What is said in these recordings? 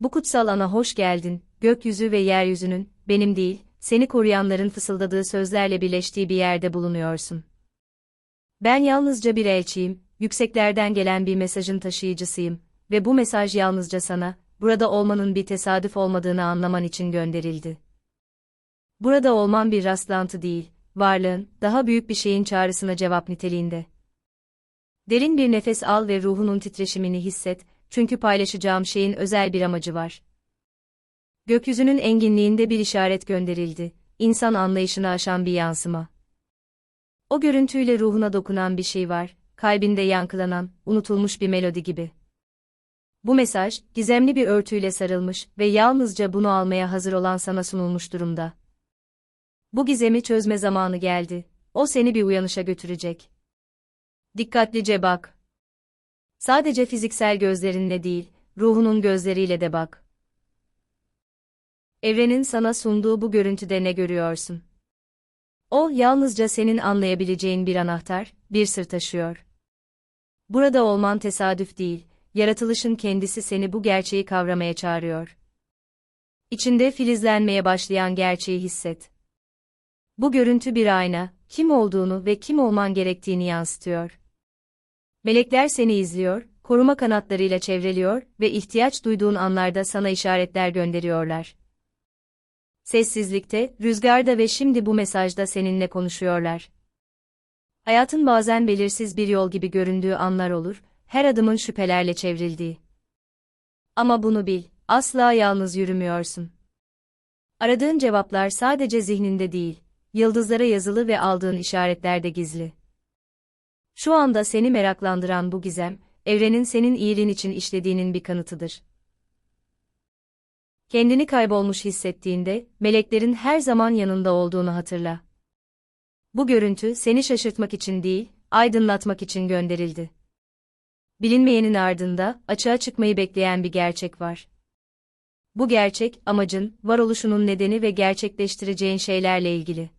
Bu kutsal ana hoş geldin, gökyüzü ve yeryüzünün, benim değil, seni koruyanların fısıldadığı sözlerle birleştiği bir yerde bulunuyorsun. Ben yalnızca bir elçiyim, yükseklerden gelen bir mesajın taşıyıcısıyım ve bu mesaj yalnızca sana, burada olmanın bir tesadüf olmadığını anlaman için gönderildi. Burada olman bir rastlantı değil, varlığın, daha büyük bir şeyin çağrısına cevap niteliğinde. Derin bir nefes al ve ruhunun titreşimini hisset, çünkü paylaşacağım şeyin özel bir amacı var. Gökyüzünün enginliğinde bir işaret gönderildi, insan anlayışını aşan bir yansıma. O görüntüyle ruhuna dokunan bir şey var, kalbinde yankılanan, unutulmuş bir melodi gibi. Bu mesaj, gizemli bir örtüyle sarılmış ve yalnızca bunu almaya hazır olan sana sunulmuş durumda. Bu gizemi çözme zamanı geldi. O seni bir uyanışa götürecek. Dikkatlice bak. Sadece fiziksel gözlerinle değil, ruhunun gözleriyle de bak. Evrenin sana sunduğu bu görüntüde ne görüyorsun? O, yalnızca senin anlayabileceğin bir anahtar, bir sır taşıyor. Burada olman tesadüf değil, yaratılışın kendisi seni bu gerçeği kavramaya çağırıyor. İçinde filizlenmeye başlayan gerçeği hisset. Bu görüntü bir ayna, kim olduğunu ve kim olman gerektiğini yansıtıyor. Melekler seni izliyor, koruma kanatlarıyla çevreliyor ve ihtiyaç duyduğun anlarda sana işaretler gönderiyorlar. Sessizlikte, rüzgarda ve şimdi bu mesajda seninle konuşuyorlar. Hayatın bazen belirsiz bir yol gibi göründüğü anlar olur, her adımın şüphelerle çevrildiği. Ama bunu bil, asla yalnız yürümüyorsun. Aradığın cevaplar sadece zihninde değil, yıldızlara yazılı ve aldığın işaretlerde gizli. Şu anda seni meraklandıran bu gizem, evrenin senin iyiliğin için işlediğinin bir kanıtıdır. Kendini kaybolmuş hissettiğinde, meleklerin her zaman yanında olduğunu hatırla. Bu görüntü seni şaşırtmak için değil, aydınlatmak için gönderildi. Bilinmeyenin ardında, açığa çıkmayı bekleyen bir gerçek var. Bu gerçek, amacın, varoluşunun nedeni ve gerçekleştireceğin şeylerle ilgili.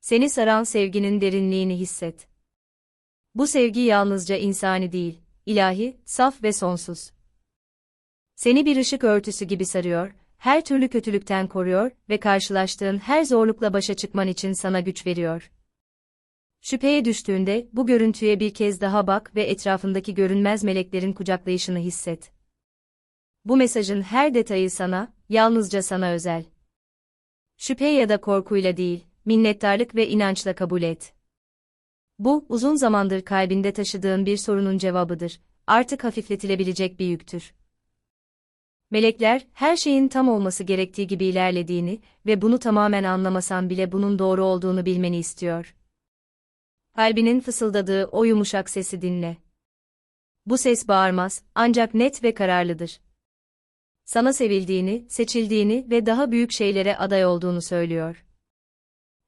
Seni saran sevginin derinliğini hisset. Bu sevgi yalnızca insani değil, ilahi, saf ve sonsuz. Seni bir ışık örtüsü gibi sarıyor, her türlü kötülükten koruyor ve karşılaştığın her zorlukla başa çıkman için sana güç veriyor. Şüpheye düştüğünde bu görüntüye bir kez daha bak ve etrafındaki görünmez meleklerin kucaklayışını hisset. Bu mesajın her detayı sana, yalnızca sana özel. Şüphe ya da korkuyla değil, minnettarlık ve inançla kabul et. Bu, uzun zamandır kalbinde taşıdığın bir sorunun cevabıdır. Artık hafifletilebilecek bir yüktür. Melekler, her şeyin tam olması gerektiği gibi ilerlediğini ve bunu tamamen anlamasan bile bunun doğru olduğunu bilmeni istiyor. Kalbinin fısıldadığı o yumuşak sesi dinle. Bu ses bağırmaz, ancak net ve kararlıdır. Sana sevildiğini, seçildiğini ve daha büyük şeylere aday olduğunu söylüyor.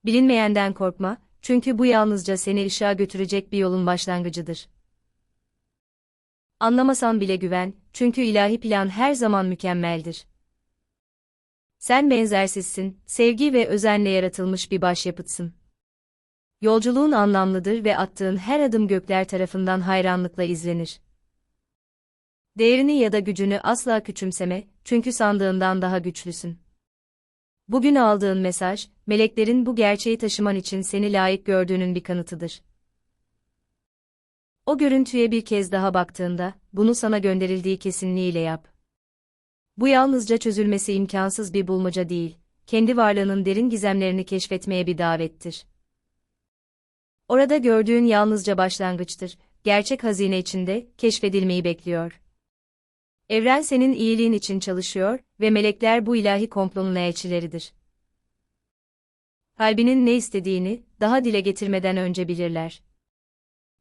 Bilinmeyenden korkma, çünkü bu yalnızca seni ışığa götürecek bir yolun başlangıcıdır. Anlamasan bile güven, çünkü ilahi plan her zaman mükemmeldir. Sen benzersizsin, sevgi ve özenle yaratılmış bir başyapıtsın. Yolculuğun anlamlıdır ve attığın her adım gökler tarafından hayranlıkla izlenir. Değerini ya da gücünü asla küçümseme, çünkü sandığından daha güçlüsün. Bugün aldığın mesaj, meleklerin bu gerçeği taşıman için seni layık gördüğünün bir kanıtıdır. O görüntüye bir kez daha baktığında, bunu sana gönderildiği kesinliğiyle yap. Bu yalnızca çözülmesi imkansız bir bulmaca değil, kendi varlığının derin gizemlerini keşfetmeye bir davettir. Orada gördüğün yalnızca başlangıçtır, gerçek hazine içinde, keşfedilmeyi bekliyor. Evren senin iyiliğin için çalışıyor ve melekler bu ilahi komplonun elçileridir. Kalbinin ne istediğini, daha dile getirmeden önce bilirler.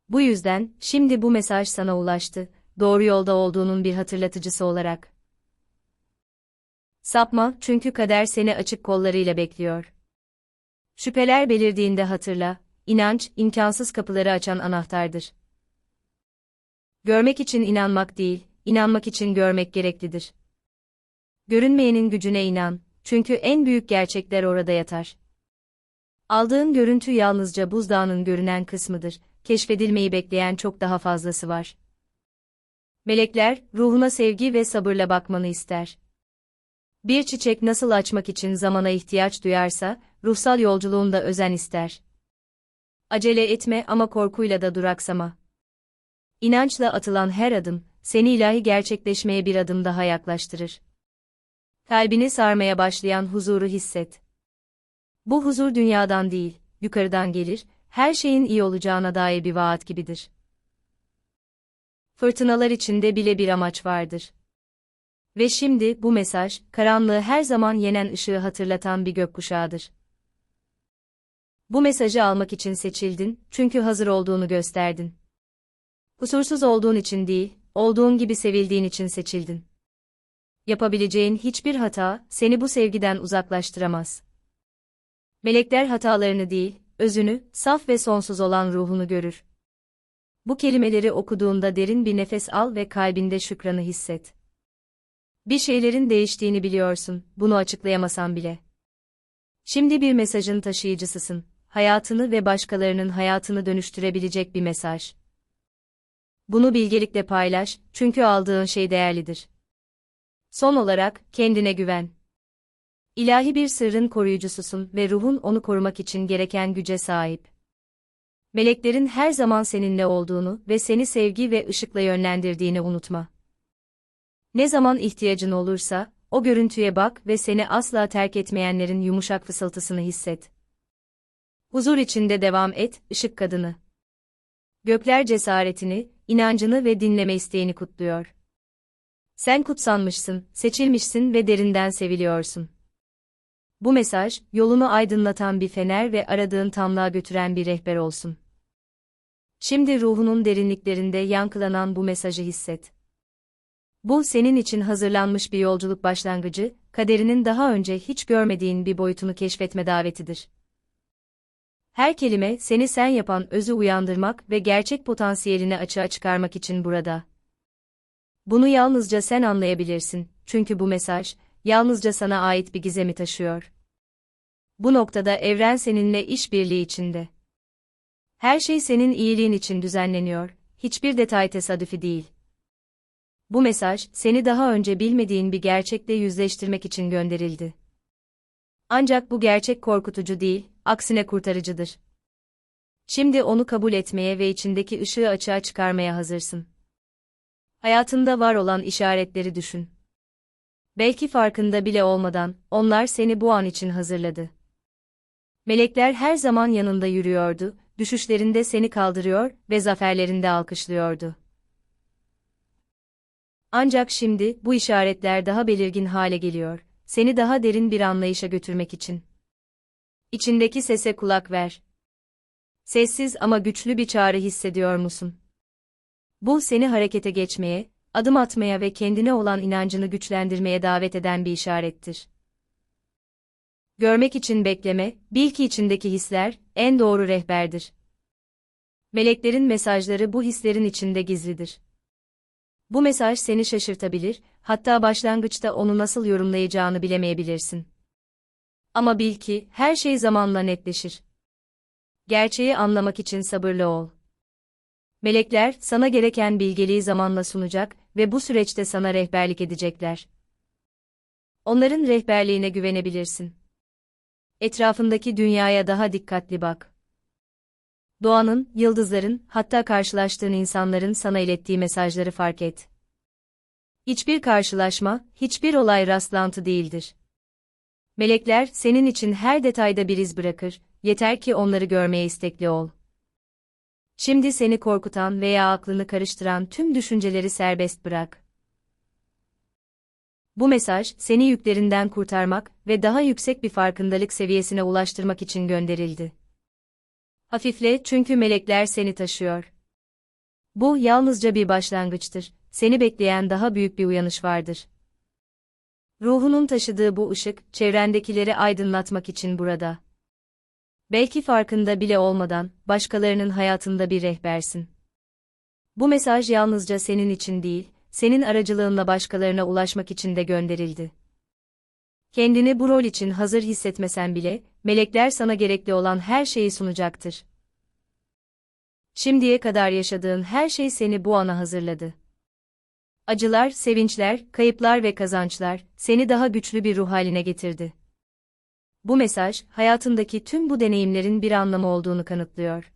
Bu yüzden, şimdi bu mesaj sana ulaştı, doğru yolda olduğunun bir hatırlatıcısı olarak. Sapma, çünkü kader seni açık kollarıyla bekliyor. Şüpheler belirdiğinde hatırla, inanç, imkansız kapıları açan anahtardır. Görmek için inanmak değil, inanmak için görmek gereklidir. Görünmeyenin gücüne inan, çünkü en büyük gerçekler orada yatar. Aldığın görüntü yalnızca buzdağının görünen kısmıdır, keşfedilmeyi bekleyen çok daha fazlası var. Melekler, ruhuna sevgi ve sabırla bakmanı ister. Bir çiçek nasıl açmak için zamana ihtiyaç duyarsa, ruhsal yolculuğunda özen ister. Acele etme ama korkuyla da duraksama. İnançla atılan her adım, seni ilahi gerçekleşmeye bir adım daha yaklaştırır. Kalbini sarmaya başlayan huzuru hisset. Bu huzur dünyadan değil, yukarıdan gelir, her şeyin iyi olacağına dair bir vaat gibidir. Fırtınalar içinde bile bir amaç vardır. Ve şimdi bu mesaj, karanlığı her zaman yenen ışığı hatırlatan bir gökkuşağıdır. Bu mesajı almak için seçildin, çünkü hazır olduğunu gösterdin. Kusursuz olduğun için değil, olduğun gibi sevildiğin için seçildin. Yapabileceğin hiçbir hata, seni bu sevgiden uzaklaştıramaz. Melekler hatalarını değil, özünü, saf ve sonsuz olan ruhunu görür. Bu kelimeleri okuduğunda derin bir nefes al ve kalbinde şükranı hisset. Bir şeylerin değiştiğini biliyorsun, bunu açıklayamasan bile. Şimdi bir mesajın taşıyıcısısın, hayatını ve başkalarının hayatını dönüştürebilecek bir mesaj. Bunu bilgelikle paylaş, çünkü aldığın şey değerlidir. Son olarak, kendine güven. İlahi bir sırrın koruyucususun ve ruhun onu korumak için gereken güce sahip. Meleklerin her zaman seninle olduğunu ve seni sevgi ve ışıkla yönlendirdiğini unutma. Ne zaman ihtiyacın olursa, o görüntüye bak ve seni asla terk etmeyenlerin yumuşak fısıltısını hisset. Huzur içinde devam et, ışık kadını. Gökler cesaretini, inancını ve dinleme isteğini kutluyor. Sen kutsanmışsın, seçilmişsin ve derinden seviliyorsun. Bu mesaj, yolunu aydınlatan bir fener ve aradığın tamlığa götüren bir rehber olsun. Şimdi ruhunun derinliklerinde yankılanan bu mesajı hisset. Bu senin için hazırlanmış bir yolculuk başlangıcı, kaderinin daha önce hiç görmediğin bir boyutunu keşfetme davetidir. Her kelime seni sen yapan özü uyandırmak ve gerçek potansiyelini açığa çıkarmak için burada. Bunu yalnızca sen anlayabilirsin, çünkü bu mesaj, yalnızca sana ait bir gizemi taşıyor. Bu noktada evren seninle işbirliği içinde. Her şey senin iyiliğin için düzenleniyor, hiçbir detay tesadüfi değil. Bu mesaj, seni daha önce bilmediğin bir gerçekle yüzleştirmek için gönderildi. Ancak bu gerçek korkutucu değil, aksine kurtarıcıdır. Şimdi onu kabul etmeye ve içindeki ışığı açığa çıkarmaya hazırsın. Hayatında var olan işaretleri düşün. Belki farkında bile olmadan, onlar seni bu an için hazırladı. Melekler her zaman yanında yürüyordu, düşüşlerinde seni kaldırıyor ve zaferlerinde alkışlıyordu. Ancak şimdi bu işaretler daha belirgin hale geliyor, seni daha derin bir anlayışa götürmek için. İçindeki sese kulak ver. Sessiz ama güçlü bir çağrı hissediyor musun? Bu seni harekete geçmeye, adım atmaya ve kendine olan inancını güçlendirmeye davet eden bir işarettir. Görmek için bekleme, bil ki içindeki hisler, en doğru rehberdir. Meleklerin mesajları bu hislerin içinde gizlidir. Bu mesaj seni şaşırtabilir, hatta başlangıçta onu nasıl yorumlayacağını bilemeyebilirsin. Ama bil ki, her şey zamanla netleşir. Gerçeği anlamak için sabırlı ol. Melekler, sana gereken bilgeliği zamanla sunacak ve bu süreçte sana rehberlik edecekler. Onların rehberliğine güvenebilirsin. Etrafındaki dünyaya daha dikkatli bak. Doğanın, yıldızların, hatta karşılaştığın insanların sana ilettiği mesajları fark et. Hiçbir karşılaşma, hiçbir olay rastlantı değildir. Melekler senin için her detayda bir iz bırakır, yeter ki onları görmeye istekli ol. Şimdi seni korkutan veya aklını karıştıran tüm düşünceleri serbest bırak. Bu mesaj, seni yüklerinden kurtarmak ve daha yüksek bir farkındalık seviyesine ulaştırmak için gönderildi. Hafifle çünkü melekler seni taşıyor. Bu yalnızca bir başlangıçtır. Seni bekleyen daha büyük bir uyanış vardır. Ruhunun taşıdığı bu ışık, çevrendekileri aydınlatmak için burada. Belki farkında bile olmadan, başkalarının hayatında bir rehbersin. Bu mesaj yalnızca senin için değil, senin aracılığınla başkalarına ulaşmak için de gönderildi. Kendini bu rol için hazır hissetmesen bile, melekler sana gerekli olan her şeyi sunacaktır. Şimdiye kadar yaşadığın her şey seni bu ana hazırladı. Acılar, sevinçler, kayıplar ve kazançlar seni daha güçlü bir ruh haline getirdi. Bu mesaj, hayatındaki tüm bu deneyimlerin bir anlamı olduğunu kanıtlıyor.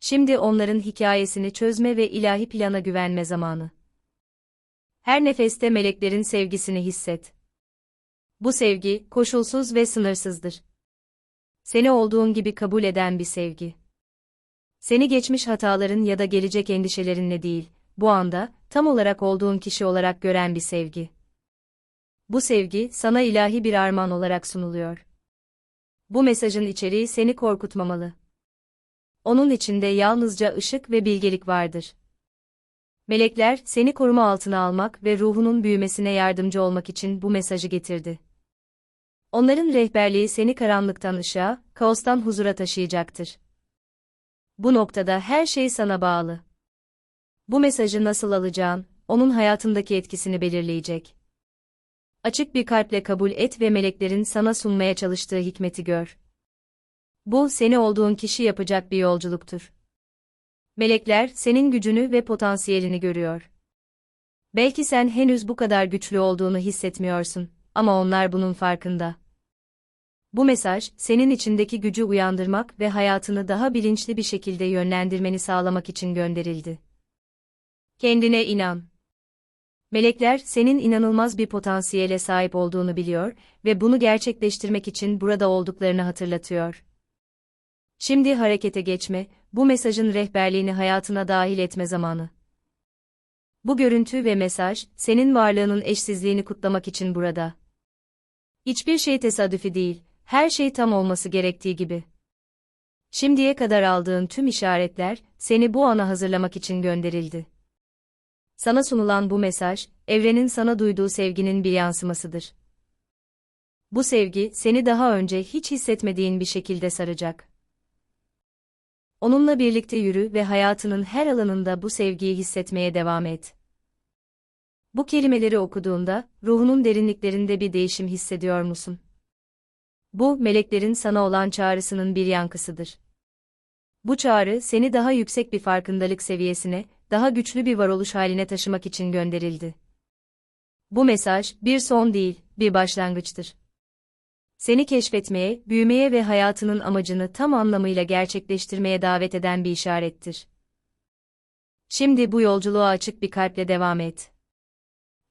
Şimdi onların hikayesini çözme ve ilahi plana güvenme zamanı. Her nefeste meleklerin sevgisini hisset. Bu sevgi, koşulsuz ve sınırsızdır. Seni olduğun gibi kabul eden bir sevgi. Seni geçmiş hataların ya da gelecek endişelerinle değil, bu anda, tam olarak olduğun kişi olarak gören bir sevgi. Bu sevgi, sana ilahi bir armağan olarak sunuluyor. Bu mesajın içeriği seni korkutmamalı. Onun içinde yalnızca ışık ve bilgelik vardır. Melekler, seni koruma altına almak ve ruhunun büyümesine yardımcı olmak için bu mesajı getirdi. Onların rehberliği seni karanlıktan ışığa, kaostan huzura taşıyacaktır. Bu noktada her şey sana bağlı. Bu mesajı nasıl alacağın, onun hayatındaki etkisini belirleyecek. Açık bir kalple kabul et ve meleklerin sana sunmaya çalıştığı hikmeti gör. Bu, seni olduğun kişi yapacak bir yolculuktur. Melekler, senin gücünü ve potansiyelini görüyor. Belki sen henüz bu kadar güçlü olduğunu hissetmiyorsun, ama onlar bunun farkında. Bu mesaj, senin içindeki gücü uyandırmak ve hayatını daha bilinçli bir şekilde yönlendirmeni sağlamak için gönderildi. Kendine inan. Melekler, senin inanılmaz bir potansiyele sahip olduğunu biliyor ve bunu gerçekleştirmek için burada olduklarını hatırlatıyor. Şimdi harekete geçme, bu mesajın rehberliğini hayatına dahil etme zamanı. Bu görüntü ve mesaj, senin varlığının eşsizliğini kutlamak için burada. Hiçbir şey tesadüfi değil, her şey tam olması gerektiği gibi. Şimdiye kadar aldığın tüm işaretler, seni bu ana hazırlamak için gönderildi. Sana sunulan bu mesaj, evrenin sana duyduğu sevginin bir yansımasıdır. Bu sevgi, seni daha önce hiç hissetmediğin bir şekilde saracak. Onunla birlikte yürü ve hayatının her alanında bu sevgiyi hissetmeye devam et. Bu kelimeleri okuduğunda, ruhunun derinliklerinde bir değişim hissediyor musun? Bu, meleklerin sana olan çağrısının bir yankısıdır. Bu çağrı, seni daha yüksek bir farkındalık seviyesine, daha güçlü bir varoluş haline taşımak için gönderildi. Bu mesaj, bir son değil, bir başlangıçtır. Seni keşfetmeye, büyümeye ve hayatının amacını tam anlamıyla gerçekleştirmeye davet eden bir işarettir. Şimdi bu yolculuğa açık bir kalple devam et.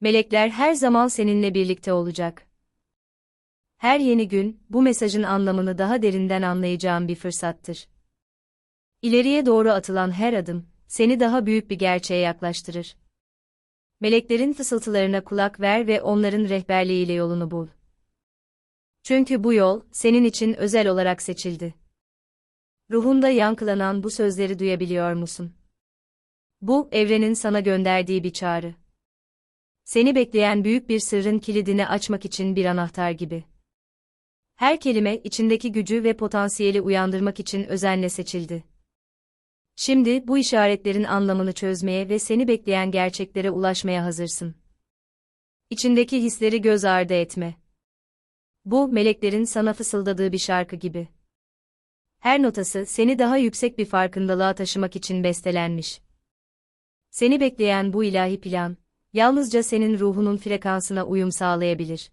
Melekler her zaman seninle birlikte olacak. Her yeni gün, bu mesajın anlamını daha derinden anlayacağın bir fırsattır. İleriye doğru atılan her adım, seni daha büyük bir gerçeğe yaklaştırır. Meleklerin fısıltılarına kulak ver ve onların rehberliğiyle yolunu bul. Çünkü bu yol, senin için özel olarak seçildi. Ruhunda yankılanan bu sözleri duyabiliyor musun? Bu, evrenin sana gönderdiği bir çağrı. Seni bekleyen büyük bir sırrın kilidini açmak için bir anahtar gibi. Her kelime, içindeki gücü ve potansiyeli uyandırmak için özenle seçildi. Şimdi bu işaretlerin anlamını çözmeye ve seni bekleyen gerçeklere ulaşmaya hazırsın. İçindeki hisleri göz ardı etme. Bu, meleklerin sana fısıldadığı bir şarkı gibi. Her notası seni daha yüksek bir farkındalığa taşımak için bestelenmiş. Seni bekleyen bu ilahi plan, yalnızca senin ruhunun frekansına uyum sağlayabilir.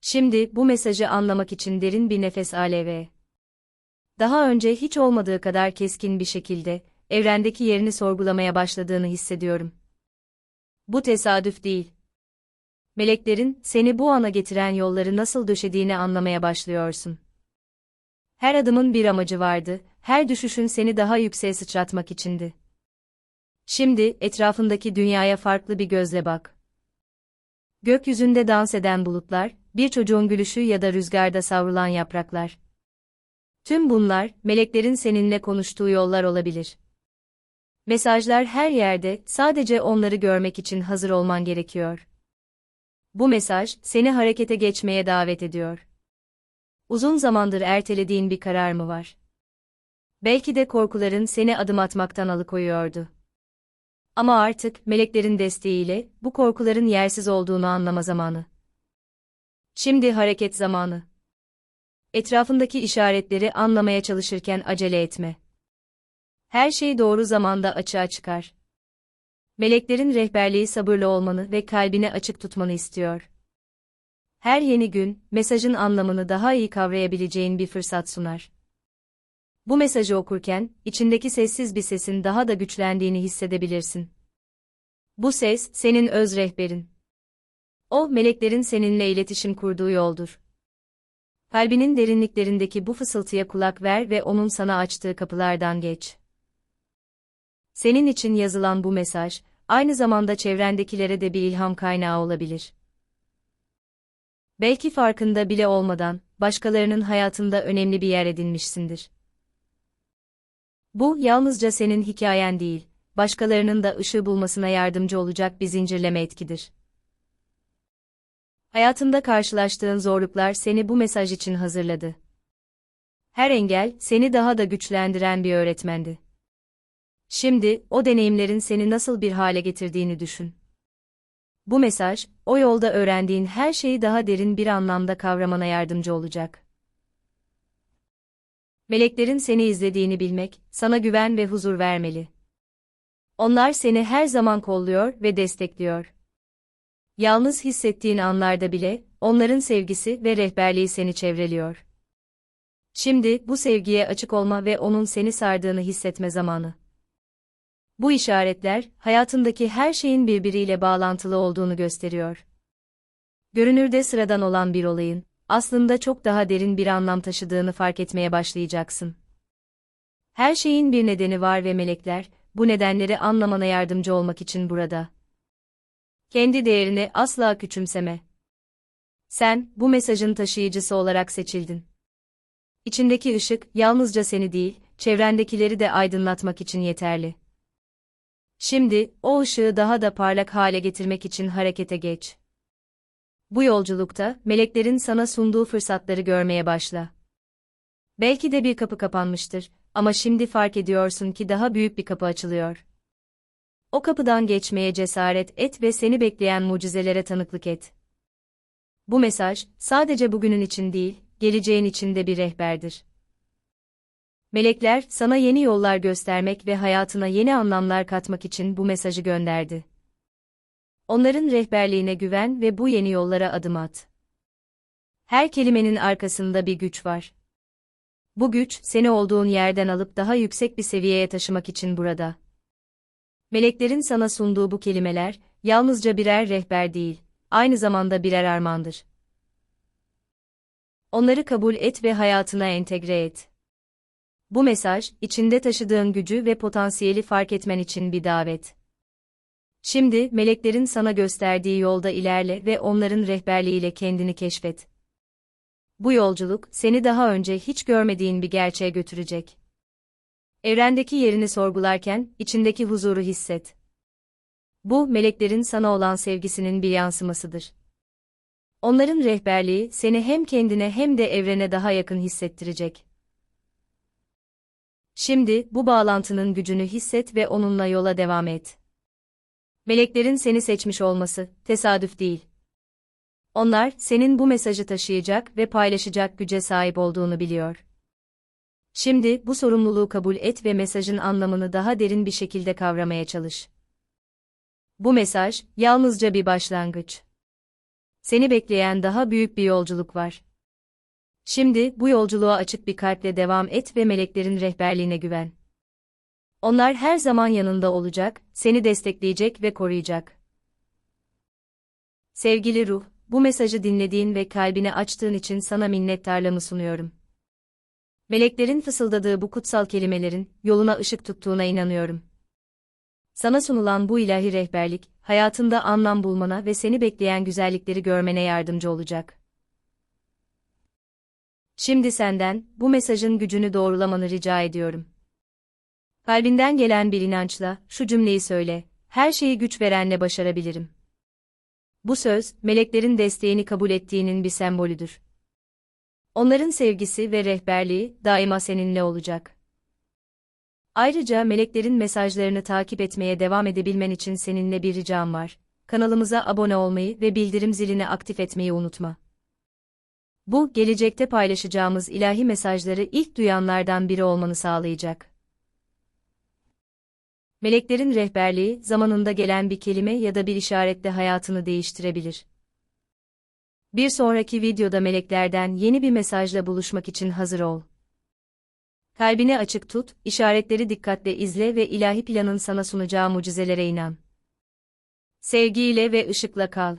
Şimdi bu mesajı anlamak için derin bir nefes al Daha önce hiç olmadığı kadar keskin bir şekilde, evrendeki yerini sorgulamaya başladığını hissediyorum. Bu tesadüf değil meleklerin seni bu ana getiren yolları nasıl döşediğini anlamaya başlıyorsun. Her adımın bir amacı vardı, her düşüşün seni daha yükseğe sıçratmak içindi. Şimdi etrafındaki dünyaya farklı bir gözle bak. Gökyüzünde dans eden bulutlar, bir çocuğun gülüşü ya da rüzgarda savrulan yapraklar. Tüm bunlar, meleklerin seninle konuştuğu yollar olabilir. Mesajlar her yerde, sadece onları görmek için hazır olman gerekiyor. Bu mesaj, seni harekete geçmeye davet ediyor. Uzun zamandır ertelediğin bir karar mı var? Belki de korkuların seni adım atmaktan alıkoyuyordu. Ama artık, meleklerin desteğiyle, bu korkuların yersiz olduğunu anlama zamanı. Şimdi hareket zamanı. Etrafındaki işaretleri anlamaya çalışırken acele etme. Her şey doğru zamanda açığa çıkar. Meleklerin rehberliği sabırlı olmanı ve kalbini açık tutmanı istiyor. Her yeni gün, mesajın anlamını daha iyi kavrayabileceğin bir fırsat sunar. Bu mesajı okurken, içindeki sessiz bir sesin daha da güçlendiğini hissedebilirsin. Bu ses, senin öz rehberin. O, meleklerin seninle iletişim kurduğu yoldur. Kalbinin derinliklerindeki bu fısıltıya kulak ver ve onun sana açtığı kapılardan geç. Senin için yazılan bu mesaj, aynı zamanda çevrendekilere de bir ilham kaynağı olabilir. Belki farkında bile olmadan, başkalarının hayatında önemli bir yer edinmişsindir. Bu, yalnızca senin hikayen değil, başkalarının da ışığı bulmasına yardımcı olacak bir zincirleme etkidir. Hayatında karşılaştığın zorluklar seni bu mesaj için hazırladı. Her engel, seni daha da güçlendiren bir öğretmendi. Şimdi, o deneyimlerin seni nasıl bir hale getirdiğini düşün. Bu mesaj, o yolda öğrendiğin her şeyi daha derin bir anlamda kavramana yardımcı olacak. Meleklerin seni izlediğini bilmek, sana güven ve huzur vermeli. Onlar seni her zaman kolluyor ve destekliyor. Yalnız hissettiğin anlarda bile, onların sevgisi ve rehberliği seni çevreliyor. Şimdi, bu sevgiye açık olma ve onun seni sardığını hissetme zamanı. Bu işaretler, hayatındaki her şeyin birbiriyle bağlantılı olduğunu gösteriyor. Görünürde sıradan olan bir olayın, aslında çok daha derin bir anlam taşıdığını fark etmeye başlayacaksın. Her şeyin bir nedeni var ve melekler, bu nedenleri anlamana yardımcı olmak için burada. Kendi değerini asla küçümseme. Sen, bu mesajın taşıyıcısı olarak seçildin. İçindeki ışık, yalnızca seni değil, çevrendekileri de aydınlatmak için yeterli. Şimdi, o ışığı daha da parlak hale getirmek için harekete geç. Bu yolculukta, meleklerin sana sunduğu fırsatları görmeye başla. Belki de bir kapı kapanmıştır, ama şimdi fark ediyorsun ki daha büyük bir kapı açılıyor. O kapıdan geçmeye cesaret et ve seni bekleyen mucizelere tanıklık et. Bu mesaj, sadece bugünün için değil, geleceğin için de bir rehberdir. Melekler, sana yeni yollar göstermek ve hayatına yeni anlamlar katmak için bu mesajı gönderdi. Onların rehberliğine güven ve bu yeni yollara adım at. Her kelimenin arkasında bir güç var. Bu güç, seni olduğun yerden alıp daha yüksek bir seviyeye taşımak için burada. Meleklerin sana sunduğu bu kelimeler, yalnızca birer rehber değil, aynı zamanda birer armağandır. Onları kabul et ve hayatına entegre et. Bu mesaj, içinde taşıdığın gücü ve potansiyeli fark etmen için bir davet. Şimdi, meleklerin sana gösterdiği yolda ilerle ve onların rehberliğiyle kendini keşfet. Bu yolculuk, seni daha önce hiç görmediğin bir gerçeğe götürecek. Evrendeki yerini sorgularken, içindeki huzuru hisset. Bu, meleklerin sana olan sevgisinin bir yansımasıdır. Onların rehberliği, seni hem kendine hem de evrene daha yakın hissettirecek. Şimdi, bu bağlantının gücünü hisset ve onunla yola devam et. Meleklerin seni seçmiş olması, tesadüf değil. Onlar, senin bu mesajı taşıyacak ve paylaşacak güce sahip olduğunu biliyor. Şimdi, bu sorumluluğu kabul et ve mesajın anlamını daha derin bir şekilde kavramaya çalış. Bu mesaj, yalnızca bir başlangıç. Seni bekleyen daha büyük bir yolculuk var. Şimdi, bu yolculuğa açık bir kalple devam et ve meleklerin rehberliğine güven. Onlar her zaman yanında olacak, seni destekleyecek ve koruyacak. Sevgili ruh, bu mesajı dinlediğin ve kalbini açtığın için sana minnettarlığımı sunuyorum. Meleklerin fısıldadığı bu kutsal kelimelerin yoluna ışık tuttuğuna inanıyorum. Sana sunulan bu ilahi rehberlik, hayatında anlam bulmana ve seni bekleyen güzellikleri görmene yardımcı olacak. Şimdi senden, bu mesajın gücünü doğrulamanı rica ediyorum. Kalbinden gelen bir inançla, şu cümleyi söyle, her şeyi güç verenle başarabilirim. Bu söz, meleklerin desteğini kabul ettiğinin bir sembolüdür. Onların sevgisi ve rehberliği, daima seninle olacak. Ayrıca meleklerin mesajlarını takip etmeye devam edebilmen için seninle bir ricam var. Kanalımıza abone olmayı ve bildirim zilini aktif etmeyi unutma. Bu, gelecekte paylaşacağımız ilahi mesajları ilk duyanlardan biri olmanı sağlayacak. Meleklerin rehberliği, zamanında gelen bir kelime ya da bir işaretle hayatını değiştirebilir. Bir sonraki videoda meleklerden yeni bir mesajla buluşmak için hazır ol. Kalbini açık tut, işaretleri dikkatle izle ve ilahi planın sana sunacağı mucizelere inan. Sevgiyle ve ışıkla kal.